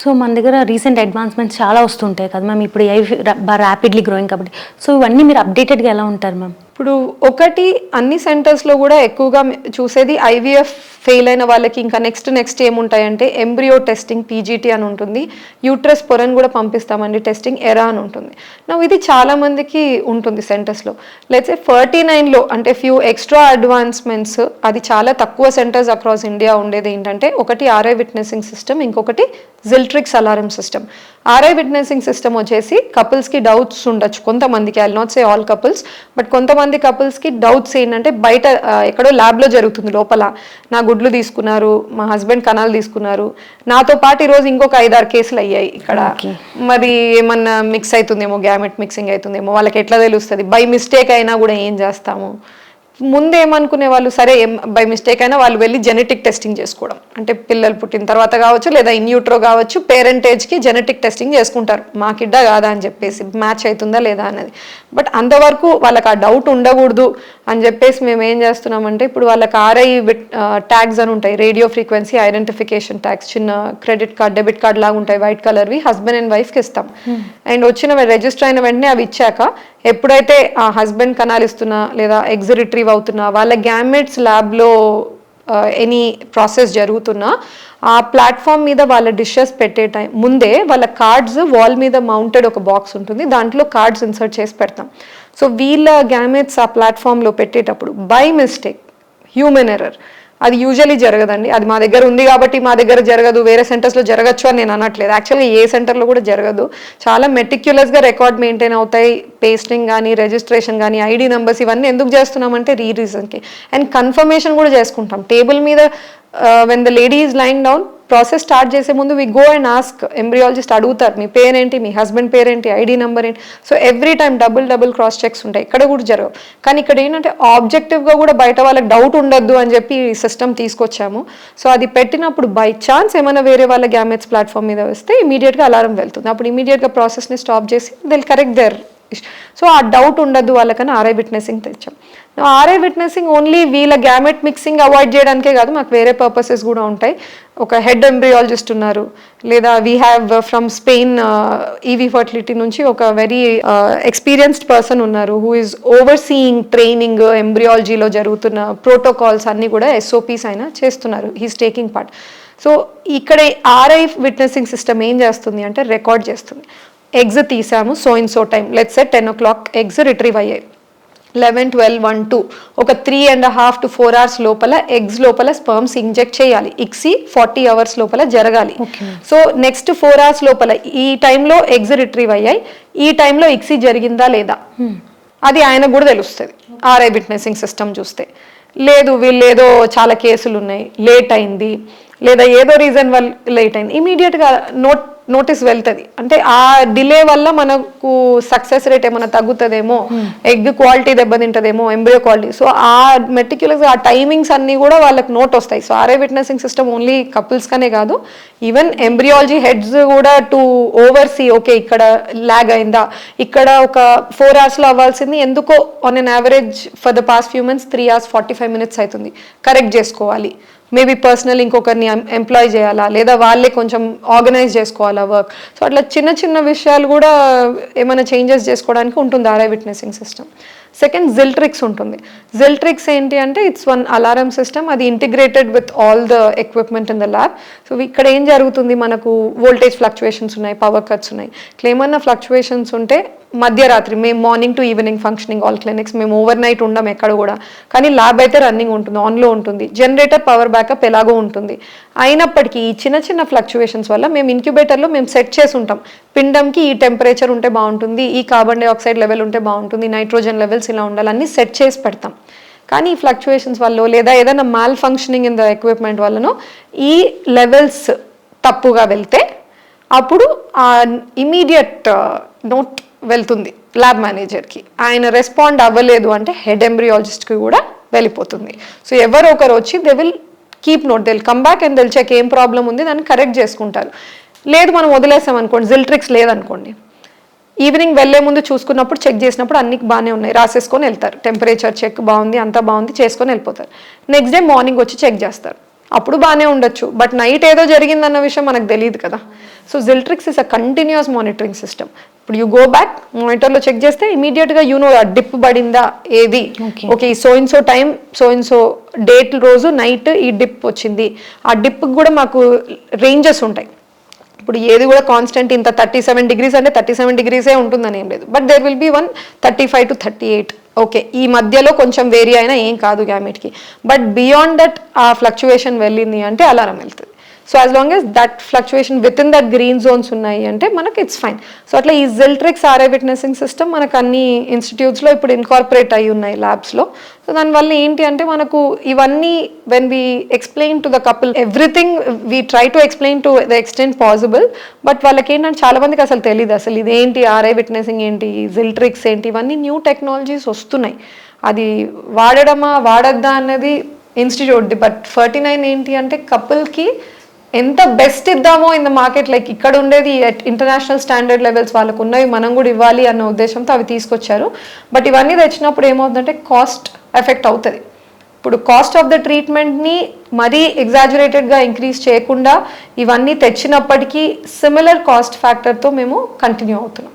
So మన దగ్గర recent advancements చాలా వస్తుంటాయి కదా మ్యామ్. ఇప్పుడు ఏ బాగా ర్యాపిడ్లీ గ్రోయింగ్ కాబట్టి. సో ఇవన్నీ మీరు అప్డేటెడ్గా ఎలా ఉంటారు మ్యామ్? ఇప్పుడు ఒకటి అన్ని సెంటర్స్లో కూడా ఎక్కువగా చూసేది ఐవీఎఫ్ ఫెయిల్ అయిన వాళ్ళకి ఇంకా నెక్స్ట్ నెక్స్ట్ ఏముంటాయంటే ఎంబ్రియో టెస్టింగ్ పీజీటీ అని ఉంటుంది. యూట్రస్ పొరను కూడా పంపిస్తామండి టెస్టింగ్ ఎరా అని ఉంటుంది. నా ఇది చాలామందికి ఉంటుంది సెంటర్స్లో లెట్స్ ఫార్టీ నైన్లో అంటే ఫ్యూ ఎక్స్ట్రా అడ్వాన్స్మెంట్స్ అది చాలా తక్కువ సెంటర్స్ అక్రాస్ ఇండియా ఉండేది ఏంటంటే ఒకటి ఆర్ఐ విట్నెసింగ్ సిస్టమ్ ఇంకొకటి జిల్ట్రిక్స్ alarm system RI witnessing system వచ్చేసి కపుల్స్కి డౌట్స్ ఉండొచ్చు. కొంతమందికి I not say all couples but కొంతమంది కపుల్స్కి డౌట్స్ ఏంటంటే బయట ఎక్కడో ల్యాబ్లో జరుగుతుంది లోపల. నా గుడ్లు తీసుకున్నారు మా హస్బెండ్ కణాలు తీసుకున్నారు. నాతో పాటు ఈరోజు ఇంకొక ఐదారు కేసులు అయ్యాయి ఇక్కడ. మరి ఏమన్నా మిక్స్ అవుతుందేమో గ్యామెట్ మిక్సింగ్ అవుతుందేమో వాళ్ళకి ఎట్లా తెలుస్తుంది? బై మిస్టేక్ అయినా కూడా ఏం చేస్తాము? ముందు ఏమనుకునే వాళ్ళు సరే బై మిస్టేక్ అయినా వాళ్ళు వెళ్ళి జెనెటిక్ టెస్టింగ్ చేసుకోవడం. అంటే పిల్లలు పుట్టిన తర్వాత కావచ్చు లేదా ఇన్యూట్రో కావచ్చు పేరెంటేజ్కి జెనెటిక్ టెస్టింగ్ చేసుకుంటారు. మా కిడ్డా కాదా అని చెప్పేసి మ్యాచ్ అవుతుందా లేదా అనేది బట్ అంతవరకు వాళ్ళకి ఆ డౌట్ ఉండకూడదు అని చెప్పేసి మేము ఏం చేస్తున్నామంటే ఇప్పుడు వాళ్ళకి ఆర్ఐ ట్యాగ్స్ అని ఉంటాయి రేడియో ఫ్రీక్వెన్సీ ఐడెంటిఫికేషన్ ట్యాగ్స్ చిన్న క్రెడిట్ కార్డ్ డెబిట్ కార్డ్ లాగా ఉంటాయి వైట్ కలర్వి హస్బెండ్ అండ్ వైఫ్కి ఇస్తాం. అండ్ వచ్చిన రిజిస్టర్ అయిన వెంటనే అవి ఇచ్చాక ఎప్పుడైతే ఆ హస్బెండ్ కనాలు ఇస్తున్నా లేదా ఎగ్జ్ రిట్రీవ్ అవుతున్నా వాళ్ళ గ్యామెట్స్ ల్యాబ్లో ఎనీ ప్రాసెస్ జరుగుతున్నా ఆ ప్లాట్ఫామ్ మీద వాళ్ళ డిషెస్ పెట్టే టైం ముందే వాళ్ళ కార్డ్స్ వాల్ మీద మౌంటెడ్ ఒక బాక్స్ ఉంటుంది. దాంట్లో కార్డ్స్ ఇన్సర్ట్ చేసి పెడతాం. సో వీళ్ళ గ్యామెట్స్ ఆ ప్లాట్ఫామ్లో పెట్టేటప్పుడు బై మిస్టేక్ హ్యూమన్ ఎర్రర్ అది యూజువలీ జరగదండి. అది మా దగ్గర ఉంది కాబట్టి మా దగ్గర జరగదు. వేరే సెంటర్స్లో జరగచ్చు అని నేను అనట్లేదు. యాక్చువల్గా ఏ సెంటర్లో కూడా జరగదు. చాలా మెటిక్యులస్గా రికార్డ్ మెయింటైన్ అవుతాయి. పేస్టింగ్ కానీ రిజిస్ట్రేషన్ కానీ ఐడి నెంబర్స్ ఇవన్నీ ఎందుకు చేస్తున్నామంటే రీ రీజన్కి అండ్ కన్ఫర్మేషన్ కూడా చేసుకుంటాం. టేబుల్ మీద when the lady is lying down process start చేసే ముందు we go and ask embryologist అడుగుతారు మీ పేరేంటి మీ హస్బెండ్ పేరేంటి ఐడి నెంబర్ ఏంటి? So every time double double cross checks ఉంటాయి. ఇక్కడ కూడా జరగవు. కానీ ఇక్కడ ఏంటంటే ఆబ్జెక్టివ్గా కూడా బయట వాళ్ళకి డౌట్ ఉండొద్దు అని చెప్పి ఈ సిస్టమ్ తీసుకొచ్చాము. సో అది పెట్టినప్పుడు బై ఛాన్స్ ఏమైనా వేరే వాళ్ళ గ్యామెట్స్ ప్లాట్ఫామ్ మీద వస్తే ఇమీడియట్గా అలారం వెళ్తుంది. అప్పుడు ఇమీడియట్గా ప్రాసెస్ని స్టాప్ చేసి దిల్ కరెక్ట్ దేర్ సో ఆ డౌట్ ఉండదు వాళ్ళకని ఆర్ఐ విట్నెసింగ్ తెచ్చాం. ఆర్ఐ విట్నెసింగ్ ఓన్లీ వీళ్ళ గ్యామెట్ మిక్సింగ్ అవాయిడ్ చేయడానికే కాదు మాకు వేరే పర్పసెస్ కూడా ఉంటాయి. ఒక హెడ్ ఎంబ్రియాలజిస్ట్ ఉన్నారు లేదా we have from Spain IVI fertility నుంచి ఒక వెరీ ఎక్స్పీరియన్స్డ్ పర్సన్ ఉన్నారు who is over seeing training ఎంబ్రియాలజీలో జరుగుతున్న ప్రోటోకాల్స్ అన్నీ కూడా ఎస్ఓపీస్ అయినా చేస్తున్నారు. హీస్ టేకింగ్ పార్ట్ సో ఇక్కడ ఆర్ఐ విట్నెసింగ్ సిస్టమ్ ఏం చేస్తుంది అంటే రికార్డ్ చేస్తుంది. ఎగ్స్ తీసాము so in so time let's set ten o'clock eggs retrieve అయ్యాయి. లెవెన్ ట్వెల్వ్ వన్ టూ ఒక three and half to four hours లోపల ఎగ్స్ లోపల స్పర్మ్స్ ఇంజెక్ట్ చేయాలి. ఇక్సీ ఫార్టీ అవర్స్ లోపల జరగాలి. సో నెక్స్ట్ ఫోర్ అవర్స్ లోపల ఈ టైంలో ఎగ్స్ రిట్రీవ్ అయ్యాయి. ఈ టైంలో ఇక్సీ జరిగిందా లేదా? అది ఆయనకు కూడా తెలుస్తుంది. ఆర్ఐ విట్నెసింగ్ సిస్టమ్ చూస్తే. లేదు వీళ్ళు ఏదో చాలా కేసులు ఉన్నాయి లేట్ అయింది. లేదా ఏదో రీజన్ వల్ల లేట్ అయింది. ఇమీడియట్గా నోట్ నోటీస్ వెళ్తుంది. అంటే ఆ డిలే వల్ల మనకు సక్సెస్ రేట్ ఏమైనా తగ్గుతుందేమో ఎగ్ క్వాలిటీ దెబ్బతింటదేమో ఎంబ్రియో క్వాలిటీ. సో ఆ మెటిక్యులస్ ఆ టైమింగ్స్ అన్నీ కూడా వాళ్ళకి నోట్ వస్తాయి. So RI witnessing system only కపుల్స్గానే కాదు ఈవెన్ ఎంబ్రియాలజీ హెడ్స్ కూడా టు ఓవర్ సీ ఓకే ఇక్కడ ల్యాగ్ అయిందా ఇక్కడ ఒక ఫోర్ అవర్స్లో అవ్వాల్సింది ఎందుకో on an average for the past few months three hours forty five minutes అవుతుంది. కరెక్ట్ చేసుకోవాలి. మేబీ పర్సనల్ ఇంకొకరిని ఎంప్లాయ్ చేయాలా? లేదా వాళ్ళే కొంచెం ఆర్గనైజ్ చేసుకోవాలా వర్క్ సో అట్లా చిన్న చిన్న విషయాలు కూడా ఏమైనా చేంజెస్ చేసుకోవడానికి ఉంటుంది RI witnessing system second Xiltrix ఉంటుంది. జిల్ట్రిక్స్ ఏంటి అంటే ఇట్స్ వన్ అలారం సిస్టమ్ అది integrated with all the equipment in the lab so ఇక్కడ ఏం జరుగుతుంది? మనకు వోల్టేజ్ ఫ్లక్చువేషన్స్ ఉన్నాయి పవర్ కట్స్ ఉన్నాయి. ఇట్లా ఏమన్నా ఫ్లక్చువేషన్స్ ఉంటే మధ్యరాత్రి మేము morning to evening functioning all clinics మేము ఓవర్ నైట్ ఉండం ఎక్కడ కూడా. కానీ ల్యాబ్ అయితే రన్నింగ్ ఉంటుంది ఆన్లో ఉంటుంది. జనరేటర్ పవర్ బ్యాకప్ ఎలాగో ఉంటుంది. అయినప్పటికీ ఈ చిన్న చిన్న ఫ్లక్చువేషన్స్ వల్ల మేము ఇంక్యుబేటర్లో మేము సెట్ చేసి ఉంటాం. పిండంకి ఈ టెంపరేచర్ ఉంటే బాగుంటుంది ఈ కార్బన్ డైఆక్సైడ్ లెవెల్ ఉంటే బాగుంటుంది నైట్రోజన్ లెవెల్స్ ఇలా ఉండాలి అన్నీ సెట్ చేసి పెడతాం. కానీ ఈ ఫ్లక్చువేషన్స్ వల్ల లేదా ఏదైనా malfunctioning in the equipment వల్లనో ఈ లెవెల్స్ తప్పుగా వెళ్తే అప్పుడు ఇమీడియట్ నోట్ వెళ్తుంది ల్యాబ్ మేనేజర్కి. ఆయన రెస్పాండ్ అవ్వలేదు అంటే హెడ్ ఎంబ్రియాలజిస్ట్కి కూడా వెళ్ళిపోతుంది. సో ఎవరో ఒకరు వచ్చి they will keep note they'll come back and they'll check ఏం ప్రాబ్లం ఉంది దాన్ని కరెక్ట్ చేసుకుంటారు. లేదు మనం వదిలేసాం అనుకోండి జిల్ట్రిక్స్ లేదనుకోండి. ఈవినింగ్ వెళ్ళే ముందు చూసుకున్నప్పుడు చెక్ చేసినప్పుడు అన్ని బాగానే ఉన్నాయి. రాసేసుకొని వెళ్తారు. టెంపరేచర్ చెక్ బాగుంది అంతా బాగుంది చేసుకొని వెళ్ళిపోతారు. నెక్స్ట్ డే మార్నింగ్ వచ్చి చెక్ చేస్తారు. అప్పుడు బాగానే ఉండొచ్చు. బట్ నైట్ ఏదో జరిగిందన్న విషయం మనకు తెలియదు కదా. So Xiltrix is a continuous monitoring system ఇప్పుడు యూ గో బ్యాక్ మానిటర్లో చెక్ చేస్తే ఇమీడియట్గా యూ నో డిప్ పడిందా ఏది. ఓకే ఈ so in so time so in so date రోజు నైట్ ఈ డిప్ వచ్చింది. ఆ డిప్ కూడా మాకు రేంజెస్ ఉంటాయి. ఇప్పుడు ఏది కూడా కాన్స్టెంట్ ఇంత థర్టీ సెవెన్ డిగ్రీస్ అంటే థర్టీ సెవెన్ డిగ్రీసే ఉంటుందని ఏం లేదు. But there will be one thirty five to thirty eight okay ఈ మధ్యలో కొంచెం వేరీ అయినా ఏం కాదు గ్యామెట్కి. బట్ బియాండ్ దట్ ఆ ఫ్లక్చువేషన్ వెళ్ళింది అంటే అలారం వెళ్తుంది. So as long as that fluctuation within that green zones ఉన్నాయి అంటే మనకి ఇట్స్ ఫైన్ సో అట్లా ఈ జిల్ట్రిక్స్ ఆర్ఐ విట్నెసింగ్ సిస్టమ్ మనకు అన్ని ఇన్స్టిట్యూట్స్లో ఇప్పుడు ఇన్కార్పొరేట్ అయి ఉన్నాయి ల్యాబ్స్లో సో దానివల్ల ఏంటి అంటే మనకు ఇవన్నీ when we explain to the couple everything we try to explain to the extent possible but వాళ్ళకి ఏంటంటే చాలా మందికి అసలు తెలియదు అసలు ఇదేంటి ఆర్ఐ విట్నెసింగ్ ఏంటి జిల్ట్రిక్స్ ఏంటి ఇవన్నీ న్యూ టెక్నాలజీస్ వస్తున్నాయి. అది వాడడమా వాడద్దా అన్నది ఇన్స్టిట్యూట్ బట్ ఫర్టీ నైన్ ఏంటి అంటే కపుల్కి ఎంత బెస్ట్ ఇద్దామో ఇన్ ద మార్కెట్ లైక్ ఇక్కడ ఉండేది ఇంటర్నేషనల్ స్టాండర్డ్ లెవెల్స్ వాళ్ళకు ఉన్నవి మనం కూడా ఇవ్వాలి అన్న ఉద్దేశంతో అవి తీసుకొచ్చారు. బట్ ఇవన్నీ తెచ్చినప్పుడు ఏమవుతుందంటే కాస్ట్ ఎఫెక్ట్ అవుతుంది. ఇప్పుడు కాస్ట్ ఆఫ్ ద ట్రీట్మెంట్ని మరీ ఎగ్జాజురేటెడ్గా ఇంక్రీజ్ చేయకుండా ఇవన్నీ తెచ్చినప్పటికీ సిమిలర్ కాస్ట్ ఫ్యాక్టర్తో మేము కంటిన్యూ అవుతున్నాం.